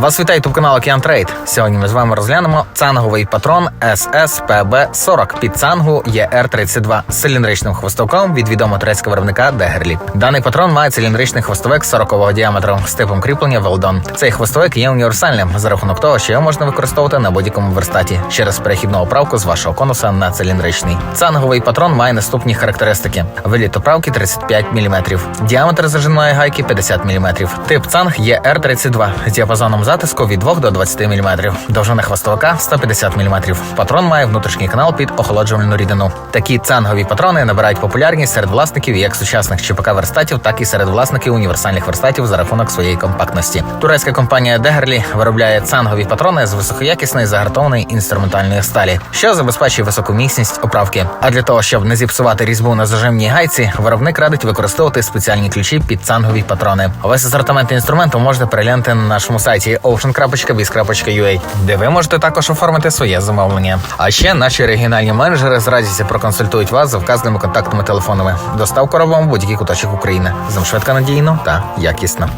Вас вітає ютуб канал Океан Трейд. Сьогодні ми з вами розглянемо цанговий патрон SSPB 40 під цангу ER32 з циліндричним хвостовком від відомого турецького виробника Дегерлі. Даний патрон має циліндричний хвостовик 40-го діаметру з типом кріплення Велдон. Цей хвостовик є універсальним за рахунок того, що його можна використовувати на будь-якому верстаті через перехідну оправку з вашого конуса на циліндричний. Цанговий патрон має наступні характеристики: виліт оправки 35 мм, діаметр зажимної гайки 50 мм. Тип цанг є R32 з діапазоном затиску від 2 до 20 мм, довжина хвостовика 150 мм. Патрон має внутрішній канал під охолоджувальну рідину. Такі цангові патрони набирають популярність серед власників як сучасних ЧПК верстатів, так і серед власників універсальних верстатів за рахунок своєї компактності. Турецька компанія Дегерлі виробляє цангові патрони з високоякісної загартованої інструментальної сталі, що забезпечує високу міцність оправки. А для того, щоб не зіпсувати різьбу на зажимній гайці, виробник радить використовувати спеціальні ключі під цангові патрони. Весь асортимент інструменту можете переглянути на нашому сайті ocean.biz.ua, де ви можете також оформити своє замовлення. А ще наші регіональні менеджери з радістю проконсультують вас за вказаними контактними телефонами. Доставку робимо в будь-який куточок України. Зам швидко надійно та якісно.